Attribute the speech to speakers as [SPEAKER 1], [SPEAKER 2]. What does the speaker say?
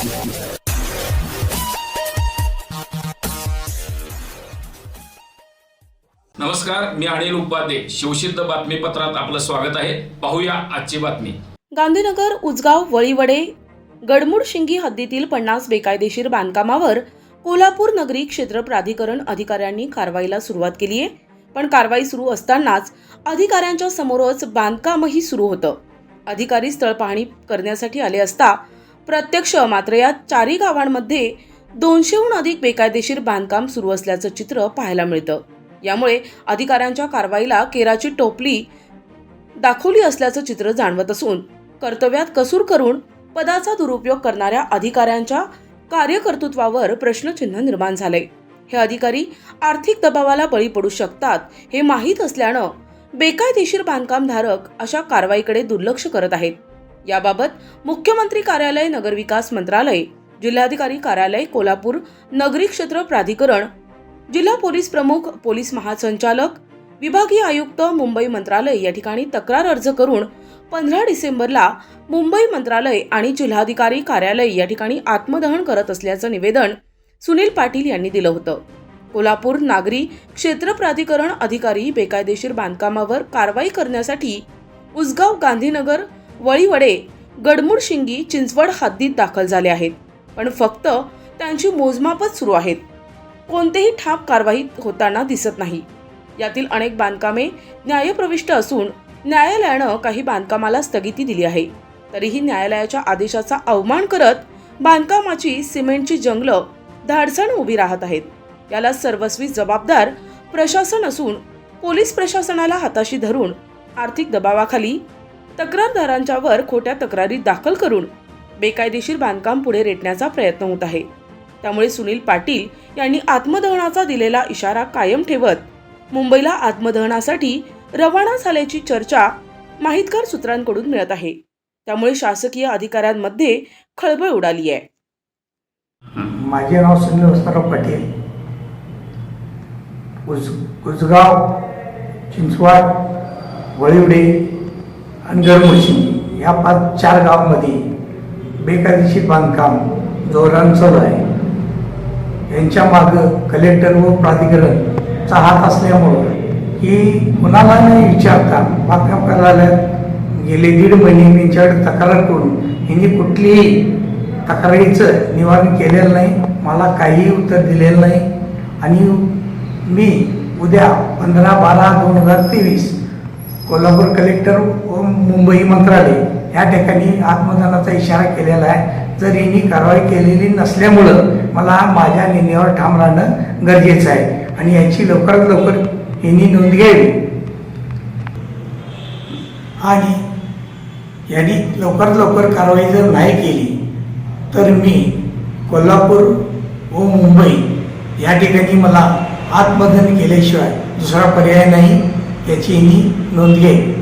[SPEAKER 1] नमस्कार मी अनिल उपाध्ये. शिवसिद्ध बातमीपत्रात आपलं स्वागत आहे. पाहूया आजची बातमी.
[SPEAKER 2] गांधीनगर उजगाव वळीवडे गडमुड शिंगी हद्दीतील पन्नास बेकायदेशीर बांधकामावर कोल्हापूर नगरी क्षेत्र प्राधिकरण अधिकाऱ्यांनी कारवाईला सुरुवात केली आहे. पण कारवाई सुरू असतानाच अधिकाऱ्यांच्या समोरच बांधकामही सुरू होतं. अधिकारी स्थळ पाहणी करण्यासाठी आले असता प्रत्यक्ष मात्र या चारही गावांमध्ये दोनशेहून अधिक बेकायदेशीर बांधकाम सुरू असल्याचं चित्र पाहायला मिळतं. यामुळे अधिकाऱ्यांच्या कारवाईला केराची टोपली दाखवली असल्याचं चित्र जाणवत असून कर्तव्यात कसूर करून पदाचा दुरुपयोग करणाऱ्या अधिकाऱ्यांच्या कार्यकर्तृत्वावर प्रश्नचिन्ह निर्माण झाले हे अधिकारी आर्थिक दबावाला बळी पडू शकतात हे माहीत असल्यानं बेकायदेशीर बांधकामधारक अशा कारवाईकडे दुर्लक्ष करत आहेत. याबाबत मुख्यमंत्री कार्यालय नगरविकास मंत्रालय जिल्हाधिकारी कार्यालय कोल्हापूर नगरी क्षेत्र प्राधिकरण जिल्हा पोलीस प्रमुख पोलीस महासंचालक विभागीय आयुक्त मुंबई मंत्रालय या ठिकाणी तक्रार अर्ज करून पंधरा डिसेंबरला मुंबई मंत्रालय आणि जिल्हाधिकारी कार्यालय या ठिकाणी आत्मदहन करत असल्याचं निवेदन सुनील पाटील यांनी दिलं होतं. कोल्हापूर नागरी क्षेत्र प्राधिकरण अधिकारी बेकायदेशीर बांधकामावर कारवाई करण्यासाठी उसगाव गांधीनगर वळीवडे गडमूड शिंगी चिंचवड हद्दीत दाखल झाले आहेत. पण फक्त त्यांची मोजमापच सुरू आहेत. कोणतेही ठाप कारवाई होताना दिसत नाही. यातील अनेक बांधकामे न्यायप्रविष्ट असून न्यायालयानं काही बांधकामाला स्थगिती दिली आहे. तरीही न्यायालयाच्या आदेशाचा अवमान करत बांधकामाची सिमेंटची जंगलं धाडसण उभी राहत आहेत. याला सर्वस्वी जबाबदार प्रशासन असून पोलीस प्रशासनाला हाताशी धरून आर्थिक दबावाखाली तक्रारदारांच्यावर खोट्या तक्रारी दाखल करून बेकायदेशीर बांधकाम पुढे रेटण्याचा प्रयत्न होत आहे. त्यामुळे सुनील पाटील यांनी आत्मदहनाचा दिलेला इशारा कायम ठेवत मुंबईला आत्मदहनासाठी रवाना झाल्याची चर्चा माहितगार सूत्रांकडून मिळत आहे. त्यामुळे शासकीय अधिकाऱ्यांमध्ये खळबळ उडाली आहे.
[SPEAKER 3] माझे नाव सुनील वसंतराव पाटील. उज उजगाव चिंचवाड वळिवडे आणि गरमोशी या पाच चार गावांमध्ये बेकायदेशीर बांधकाम जोरान चालू आहे यांच्या मागं कलेक्टर व प्राधिकरणचा हात असल्यामुळं की कुणाला न विचारता बांधकाम कार्यालयात गेले दीड महिने मी यांच्याकडे तक्रार करून यांनी कुठलीही तक्रारीचं निवारण केलेलं नाही मला काहीही उत्तर दिलेलं नाही. आणि मी उद्या पंधरा बारा दोन हजार तेवीस कोल्हापूर कलेक्टर व मुंबई मंत्रालय या ठिकाणी आत्मदानाचा इशारा केलेला आहे. जर यांनी कारवाई केलेली नसल्यामुळं मला माझ्या निर्णयावर ठाम राहणं गरजेचं आहे आणि याची लवकरात लवकर यांनी नोंद घ्यावी. आणि यांनी लवकरात लवकर कारवाई जर नाही केली तर मी कोल्हापूर व मुंबई या ठिकाणी मला आत्मदहन केल्याशिवाय दुसरा पर्याय नाही. याचीही मी नोंद घेईन.